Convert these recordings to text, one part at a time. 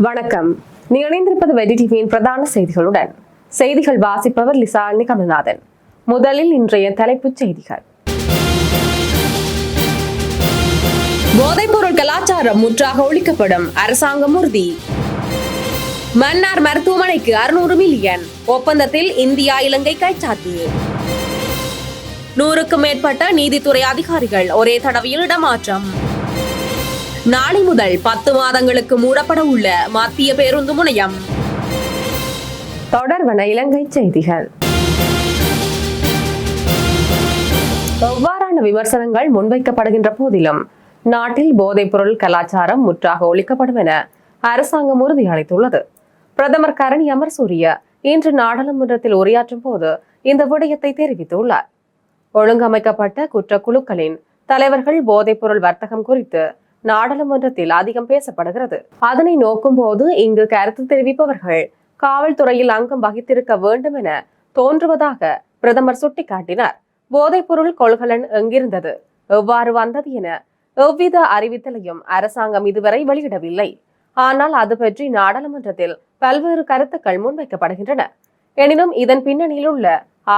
வணக்கம். நீ இணைந்திருப்பது வெடி டிவியின் பிரதான செய்திகளுடன். செய்திகள் வாசிப்பவர் லிசாலினி கமல்நாதன் முதலில் இன்றைய தலைப்புச் செய்திகள். போதைப்பொருள் கலாச்சாரம் முற்றாக ஒழிக்கப்படும் அரசாங்கம் உறுதி. மன்னார் மருத்துவமனைக்கு அறுநூறு மில்லியன். ஒப்பந்தத்தில் இந்தியா இலங்கை கைச்சாத்து. நூறுக்கும் மேற்பட்ட நீதித்துறை அதிகாரிகள் ஒரே தடவையில் இடமாற்றம். நாளை முதல் பத்து மாதங்களுக்கு மூடப்பட உள்ள மத்திய பேருந்து முனையம். தொடர்வன இலங்கை செய்திகள். எவ்வாறான விமர்சனங்கள் முன்வைக்கப்படுகின்ற போதிலும் நாட்டில் போதைப்பொருள் கலாச்சாரம் முற்றாக ஒழிக்கப்படும் என அரசாங்கம் உறுதியளித்துள்ளது. பிரதமர் கரணி அமர்சூரிய இன்று நாடாளுமன்றத்தில் உரையாற்றும் போது இந்த விடயத்தை தெரிவித்துள்ளார். ஒழுங்கமைக்கப்பட்ட குற்றக்குழுக்களின் தலைவர்கள் போதைப்பொருள் வர்த்தகம் குறித்து நாடாளுமன்றத்தில் அதிகம் பேசப்படுகிறது. அதனை நோக்கும் போது இங்கு கருத்து தெரிவிப்பவர்கள் காவல்துறையில் அங்கம் வகித்திருக்க வேண்டும் என தோன்றுவதாக பிரதமர் சுட்டிக்காட்டினார். போதைப்பொருள் கொள்கலன் எங்கிருந்தது? எவ்வாறு வந்தது என எவ்வித அறிவித்தலையும் அரசாங்கம் இதுவரை வெளியிடவில்லை. ஆனால் அது பற்றி நாடாளுமன்றத்தில் பல்வேறு கருத்துக்கள் முன்வைக்கப்படுகின்றன. எனினும் இதன் பின்னணியில் உள்ள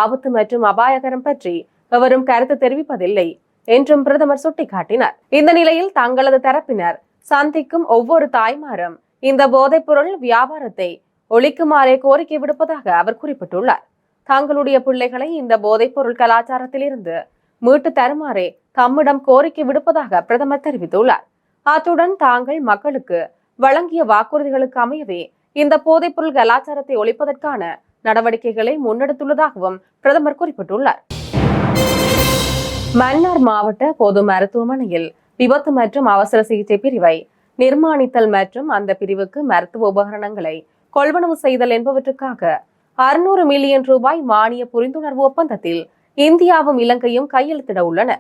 ஆபத்து மற்றும் அபாயகரம் பற்றி எவரும் கருத்து தெரிவிப்பதில்லை. என்றும் பிரதமர் சுட்டிக்காட்டினார். இந்த நிலையில் தங்களது தரப்பினர் சந்திக்கும் ஒவ்வொரு தாய்மாரும் இந்த போதைப்பொருள் வியாபாரத்தை ஒழிக்குமாறே கோரிக்கை விடுப்பதாக அவர் குறிப்பிட்டுள்ளார். தங்களுடைய பிள்ளைகளை இந்த போதைப்பொருள் கலாச்சாரத்திலிருந்து மீட்டு தருமாறே தம்மிடம் கோரிக்கை விடுப்பதாக பிரதமர் தெரிவித்துள்ளார். அத்துடன் தாங்கள் மக்களுக்கு வழங்கிய வாக்குறுதிகளுக்கு அமையவே இந்த போதைப்பொருள் கலாச்சாரத்தை ஒழிப்பதற்கான நடவடிக்கைகளை முன்னெடுத்துள்ளதாகவும் பிரதமர் குறிப்பிட்டுள்ளார். மன்னார் மாவட்ட பொது மருத்துவமனையில் விபத்து மற்றும் அவசர சிகிச்சை பிரிவை நிர்மாணித்தல் மற்றும் அந்த பிரிவுக்கு மருத்துவ உபகரணங்களை கொள்வனவு செய்தல் என்பவற்றுக்காக அறுநூறு மில்லியன் ரூபாய் மானிய புரிந்துணர்வு ஒப்பந்தத்தில் இந்தியாவும் இலங்கையும் கையெழுத்திட உள்ளன.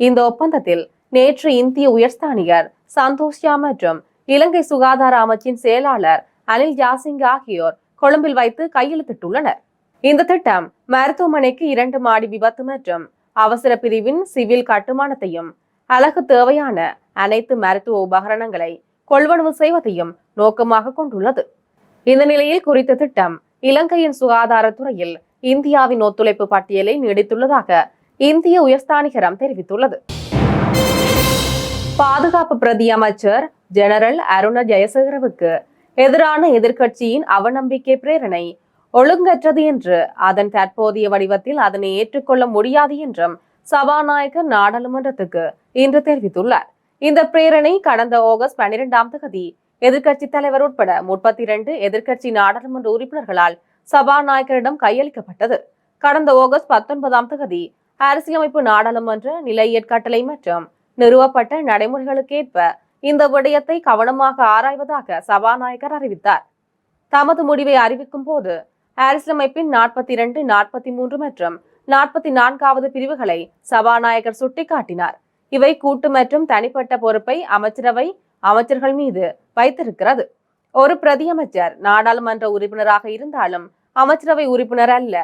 இந்த ஒப்பந்தத்தில் நேற்று இந்திய உயர்ஸ்தானிகர் சந்தோஷ்யா மற்றும் இலங்கை சுகாதார அமைச்சின் செயலாளர் அனில் ஜாசிங் ஆகியோர் கொழும்பில் வைத்து கையெழுத்திட்டுள்ளனர். இந்த திட்டம் மருத்துவமனைக்கு இரண்டு மாடி விபத்து மற்றும் அவசர பிரிவின் சிவில் கட்டுமானத்தையும் அழகு தேவையான அனைத்து மருத்துவ உபகரணங்களை கொள்வனவு செய்வதையும் நோக்கமாக கொண்டுள்ளது. இந்த நிலையில் குறித்த திட்டம் இலங்கையின் சுகாதாரத்துறையில் இந்தியாவின் ஒத்துழைப்பு பட்டியலை நீடித்துள்ளதாக இந்திய உயர்ஸ்தானிகரம் தெரிவித்துள்ளது. பாதுகாப்பு பிரதி அமைச்சர் ஜெனரல் அருண ஜெயசேகரவுக்கு எதிரான எதிர்க்கட்சியின் அவநம்பிக்கை பிரேரணை ஒழுங்கற்றது என்று அதன் தற்போதைய வடிவத்தில் அதனை ஏற்றுக்கொள்ள முடியாது என்றும் சபாநாயகர் நாடாளுமன்றத்துக்கு இன்று தெரிவித்துள்ளார். இந்த பிரேரணை கடந்த ஆகஸ்ட் பனிரெண்டாம் தேதி எதிர்க்கட்சி தலைவர் உட்பட முப்பத்தி இரண்டு எதிர்க்கட்சி நாடாளுமன்ற உறுப்பினர்களால் சபாநாயகரிடம் கையளிக்கப்பட்டது. கடந்த ஆகஸ்ட் பத்தொன்பதாம் தேதி அரசியலமைப்பு நாடாளுமன்ற நிலையற்கட்டளை மற்றும் நிறுவப்பட்ட நடைமுறைகளுக்கேற்ப இந்த விடயத்தை கவனமாக ஆராய்வதாக சபாநாயகர் அறிவித்தார். தமது முடிவை அறிவிக்கும் போது அரசியலமைப்பின் நாற்பத்தி இரண்டு நாற்பத்தி மூன்று மற்றும் நாற்பத்தி நான்காவது பிரிவுகளை சபாநாயகர் சுட்டிக்காட்டினார். இவை கூட்டு மற்றும் தனிப்பட்ட பொறுப்பை அமைச்சரவை அமைச்சர்கள் மீது வைத்திருக்கிறது. ஒரு பிரதியமைச்சர் நாடாளுமன்ற உறுப்பினராக இருந்தாலும் அமைச்சரவை உறுப்பினர் அல்ல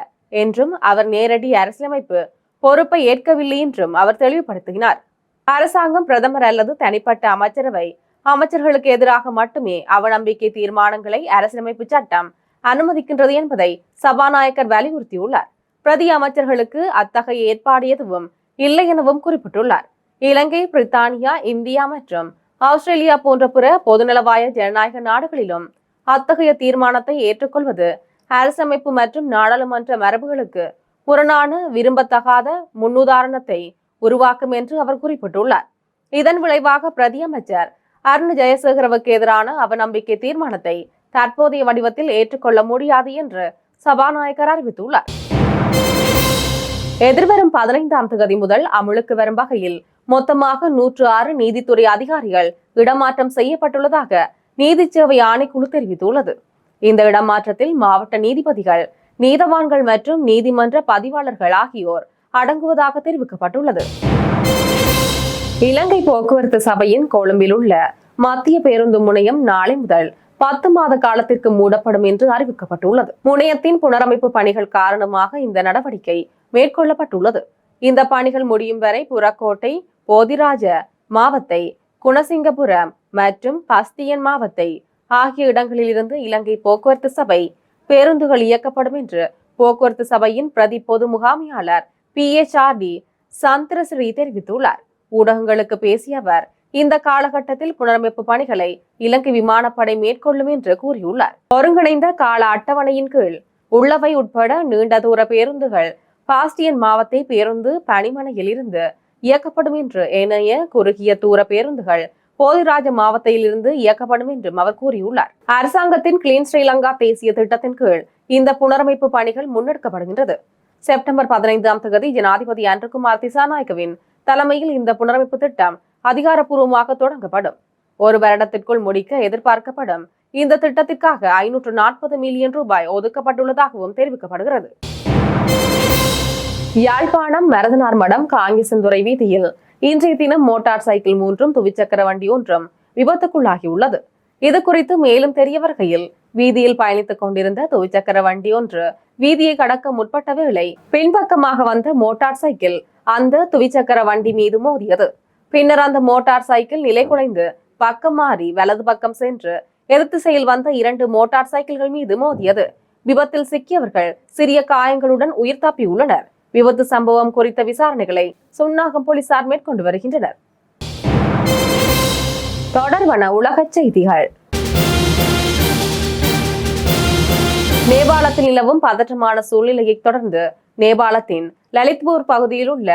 என்றும் அவர் நேரடி அரசியலமைப்பு பொறுப்பை ஏற்கவில்லை என்றும் அவர் தெளிவுபடுத்தினார். அரசாங்கம் பிரதமர் அல்லது தனிப்பட்ட அமைச்சரவை அமைச்சர்களுக்கு எதிராக மட்டுமே அவநம்பிக்கை தீர்மானங்களை அரசியலமைப்பு சட்டம் அனுமதிக்கின்றது என்பதை சபாநாயகர் வலியுறுத்தியுள்ளார். பிரதி அமைச்சர்களுக்கு அத்தகைய ஏற்பாடு எதுவும் இல்லை எனவும் குறிப்பிட்டுள்ளார். இலங்கை பிரித்தானியா இந்தியா மற்றும் ஆஸ்திரேலியா போன்ற பிற பொதுநலவாய ஜனநாயக நாடுகளிலும் அத்தகைய தீர்மானத்தை ஏற்றுக்கொள்வது அரசமைப்பு மற்றும் நாடாளுமன்ற மரபுகளுக்கு புறநான விரும்பத்தகாத முன்னுதாரணத்தை உருவாக்கும் என்று அவர் குறிப்பிட்டுள்ளார். இதன் விளைவாக பிரதி அமைச்சர் அருண் ஜெயசேகரவுக்கு எதிரான அவநம்பிக்கை தீர்மானத்தை தற்போதைய வடிவத்தில் ஏற்றுக்கொள்ள முடியாது என்று சபாநாயகர் அறிவித்துள்ளார். எதிர்வரும் பதினைந்தாம் தேதி முதல் அமுலுக்கு வரும் வகையில் மொத்தமாக நூற்று ஆறு நீதித்துறை அதிகாரிகள் இடமாற்றம் செய்யப்பட்டுள்ளதாக நீதி சேவை ஆணைக்குழு தெரிவித்துள்ளது. இந்த இடமாற்றத்தில் மாவட்ட நீதிபதிகள் நீதவான்கள் மற்றும் நீதிமன்ற பதிவாளர்கள் ஆகியோர் அடங்குவதாக தெரிவிக்கப்பட்டுள்ளது. இலங்கை போக்குவரத்து சபையின் கொழும்பில் உள்ள மத்திய பேருந்து முனையம் நாளை முதல் பத்து மாத காலத்திற்கு மூடப்படும் என்று அறிவிக்கப்பட்டுள்ளது. முனையத்தின் புனரமைப்பு பணிகள் காரணமாக இந்த நடவடிக்கை மேற்கொள்ளப்பட்டுள்ளது. இந்த பணிகள் முடியும் வரை புறக்கோட்டை போதிராஜ மாவத்தை குணசிங்கபுரம் மற்றும் பஸ்தியன் மாவத்தை ஆகிய இடங்களில் இருந்து இலங்கை போக்குவரத்து சபை பேருந்துகள் இயக்கப்படும் என்று போக்குவரத்து சபையின் பிரதி பொது முகாமையாளர் P H R D Chandrasri தெரிவித்துள்ளார். ஊடகங்களுக்கு பேசிய அவர் இந்த காலகட்டத்தில் புனரமைப்பு பணிகளை இலங்கை விமானப்படை மேற்கொள்ளும் என்று கூறியுள்ளார். ஒருங்கிணைந்த கால அட்டவணையின் கீழ் உள்ளவை உட்பட நீண்ட தூர பேருந்துகள் பாஸ்டியன் மாவத்தை பேருந்து பணிமனையில் இருந்து இயக்கப்படும் என்று ஏனைய குறுகிய தூர பேருந்துகள் போதிராஜ மாவட்டத்தில் இருந்து இயக்கப்படும் என்றும் அவர் கூறியுள்ளார். அரசாங்கத்தின் கிளீன் ஸ்ரீலங்கா தேசிய திட்டத்தின் கீழ் இந்த புனரமைப்பு பணிகள் முன்னெடுக்கப்படுகின்றது. செப்டம்பர் பதினைந்தாம் தேதி ஜனாதிபதி அன்றுகுமார் திசாநாயக்கவின் தலைமையில் இந்த புனரமைப்பு திட்டம் அதிகாரப்பூர்வமாக தொடங்கப்படும். ஒரு வருடத்திற்குள் முடிக்க எதிர்பார்க்கப்படும். இந்த திட்டத்திற்காக ஐநூற்று நாற்பது மில்லியன் ரூபாய் ஒதுக்கப்பட்டுள்ளதாகவும் தெரிவிக்கப்படுகிறது. யாழ்ப்பாணம் மரதனார் மடம் காங்கிசந்துறை வீதியில் இன்றைய தினம் மோட்டார் சைக்கிள் மூன்றும் துவிச்சக்கர வண்டி ஒன்றும் விபத்துக்குள்ளாகியுள்ளது. இது குறித்து மேலும் தெரிய வருகையில் வீதியில் பயணித்துக் கொண்டிருந்த துவிச்சக்கர வண்டி ஒன்று வீதியை கடக்க முற்பட்ட வேளை பின்பக்கமாக வந்த மோட்டார் சைக்கிள் அந்த துவிச்சக்கர வண்டி மீது மோதியது. பின்னர் அந்த மோட்டார் சைக்கிள் நிலை குலைந்து பக்கம் மாறி வலது பக்கம் சென்று எதிர்த்து செயல் வந்த இரண்டு மோட்டார் சைக்கிள்கள் மீது மோதியது. விபத்தில் சிக்கியவர்கள் சிறிய காயங்களுடன் உயிர் தப்பியுள்ளனர். விபத்து சம்பவம் குறித்த விசாரணைகளை சுன்னாகம் போலீசார் மேற்கொண்டு வருகின்றனர். தொடர்வன உலகச் செய்திகள். நேபாளத்தில் நிலவும் பதற்றமான சூழ்நிலையை தொடர்ந்து நேபாளத்தின் லலித்பூர் பகுதியில் உள்ள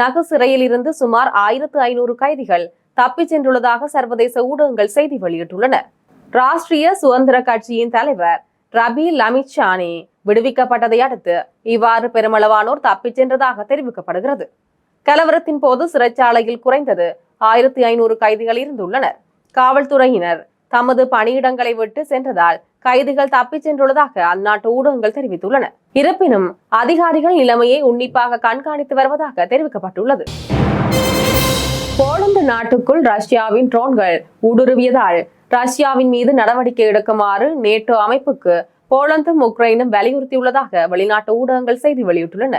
நகு சிறையில் இருந்து சுமார் ஆயிரத்து ஐநூறு கைதிகள் தப்பிச் சென்றுள்ளதாக சர்வதேச ஊடகங்கள் செய்தி வெளியிட்டுள்ளன. ராஷ்டிரிய சுதந்திர கட்சியின் தலைவர் ரபி லமிச்சானி விடுவிக்கப்பட்டதை அடுத்து இவ்வாறு பெருமளவானோர் தப்பிச் சென்றதாக தெரிவிக்கப்படுகிறது. கலவரத்தின் போது சிறைச்சாலையில் குறைந்தது ஆயிரத்தி ஐநூறு கைதிகள் இருந்துள்ளனர். காவல்துறையினர் தமது பணியிடங்களை விட்டு சென்றதால் கைதிகள் தப்பிச் சென்றுள்ளதாக அந்நாட்டு ஊடகங்கள் தெரிவித்துள்ளன. இருப்பினும் அதிகாரிகள் நிலைமையை உன்னிப்பாக கண்காணித்து வருவதாக தெரிவிக்கப்பட்டுள்ளது. போலந்து நாட்டுக்குள் ரஷ்யாவின் ட்ரோன்கள் ஊடுருவியதால் ரஷ்யாவின் மீது நடவடிக்கை எடுக்குமாறு நேட்டோ அமைப்புக்கு போலந்தும் உக்ரைனும் வலியுறுத்தியுள்ளதாக வெளிநாட்டு ஊடகங்கள் செய்தி வெளியிட்டுள்ளன.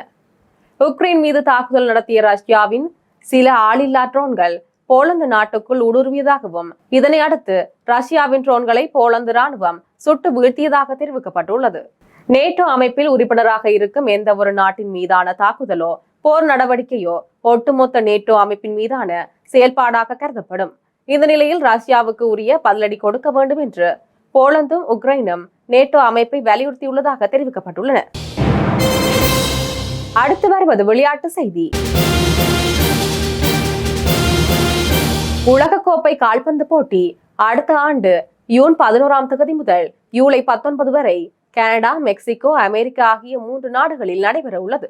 உக்ரைன் மீது தாக்குதல் நடத்திய ரஷ்யாவின் சில ஆளில்லா ட்ரோன்கள் போலந்து நாட்டுக்குள் ஊடுருவியதாகவும் இதனை அடுத்து ரஷ்யாவின் ட்ரோன்களை போலந்து ராணுவம் சுட்டு வீழ்த்தியதாக தெரிவிக்கப்பட்டுள்ளது. நேட்டோ அமைப்பில் உறுப்பினராக இருக்கும் எந்த ஒரு நாட்டின் மீதான தாக்குதலோ போர் நடவடிக்கையோ ஒட்டுமொத்த நேட்டோ அமைப்பின் மீதான செயல்பாடாக கருதப்படும். இந்த நிலையில் ரஷ்யாவுக்கு உரிய பதிலடி கொடுக்க வேண்டும் என்று போலந்தும் உக்ரைனும் நேட்டோ அமைப்பை வலியுறுத்தியுள்ளதாக தெரிவிக்கப்பட்டுள்ளன. அடுத்து வருவது விளையாட்டு செய்தி. உலகக்கோப்பை கால்பந்து போட்டி அடுத்த ஆண்டு ஜூன் பதினோராம் தேதி முதல் ஜூலை பத்தொன்பது வரை கனடா மெக்சிகோ அமெரிக்கா ஆகிய மூன்று நாடுகளில் நடைபெற உள்ளது.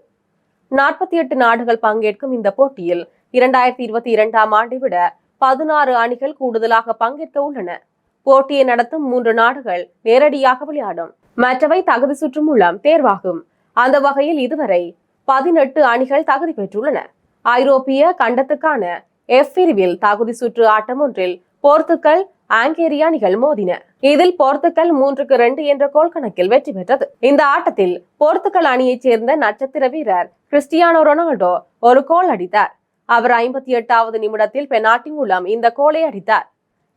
நாற்பத்தி எட்டு நாடுகள் பங்கேற்கும் இந்த போட்டியில் இரண்டாயிரத்தி இருபத்தி இரண்டாம் ஆண்டை விட பதினாறு அணிகள் கூடுதலாக பங்கேற்க உள்ளன. போட்டியை நடத்தும் மூன்று நாடுகள் நேரடியாக விளையாடும். மற்றவை தகுதி சுற்று மூலம் தேர்வாகும். அந்த வகையில் இதுவரை பதினெட்டு அணிகள் தகுதி பெற்றுள்ளன. ஐரோப்பிய கண்டத்துக்கான எஃப் பிரிவில் தகுதி சுற்று ஆட்டம் ஒன்றில் போர்த்துக்கல் ஆங்கேரிய அணிகள் மோதின இதில் போர்த்துக்கல் மூன்றுக்கு ரெண்டு என்ற கோல் கணக்கில் வெற்றி பெற்றது. இந்த ஆட்டத்தில் போர்த்துக்கல் அணியைச் சேர்ந்த நட்சத்திர வீரர் கிறிஸ்டியானோ ரொனால்டோ ஒரு கோல் அடித்தார். அவர் ஐம்பத்தி எட்டாவது நிமிடத்தில் பெனால்டி மூலம் இந்த கோலை அடித்தார்.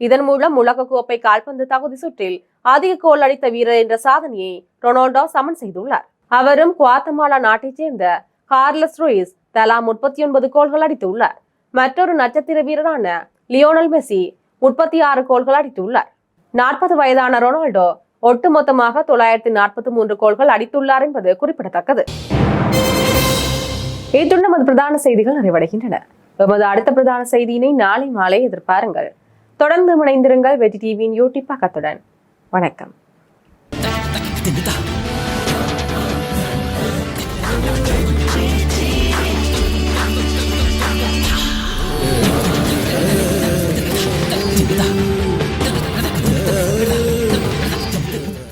இதன் மூலம் உலகக்கோப்பை கால்பந்து தகுதி சுற்றில் அதிக கோல் அடித்த வீரர் என்ற சாதனையை ரொனால்டோ சமன் செய்துள்ளார். அவரும் குவாத்தமாலா நாட்டைச் சேர்ந்த கார்லஸ் ரூயிஸ் தலா முப்பத்தி ஒன்பது கோல்கள் அடித்துள்ளார். மற்றொரு நட்சத்திர வீரரான லியோனல் மெஸ்ஸி முப்பத்தி ஆறு கோல்கள் அடித்துள்ளார். நாற்பது வயதான ரொனால்டோ ஒட்டுமொத்தமாக தொள்ளாயிரத்தி நாற்பத்தி மூன்று கோல்கள் அடித்துள்ளார் என்பது குறிப்பிடத்தக்கது. இத்துடன் நமது பிரதான செய்திகள் நிறைவடைகின்றன. எமது அடுத்த பிரதான செய்தியினை நாளை மாலை எதிர்பாருங்கள். தொடர்ந்து இணைந்திருங்கள் வெற்றி டிவியின் யூடியூப் பக்கத்துடன். வணக்கம்.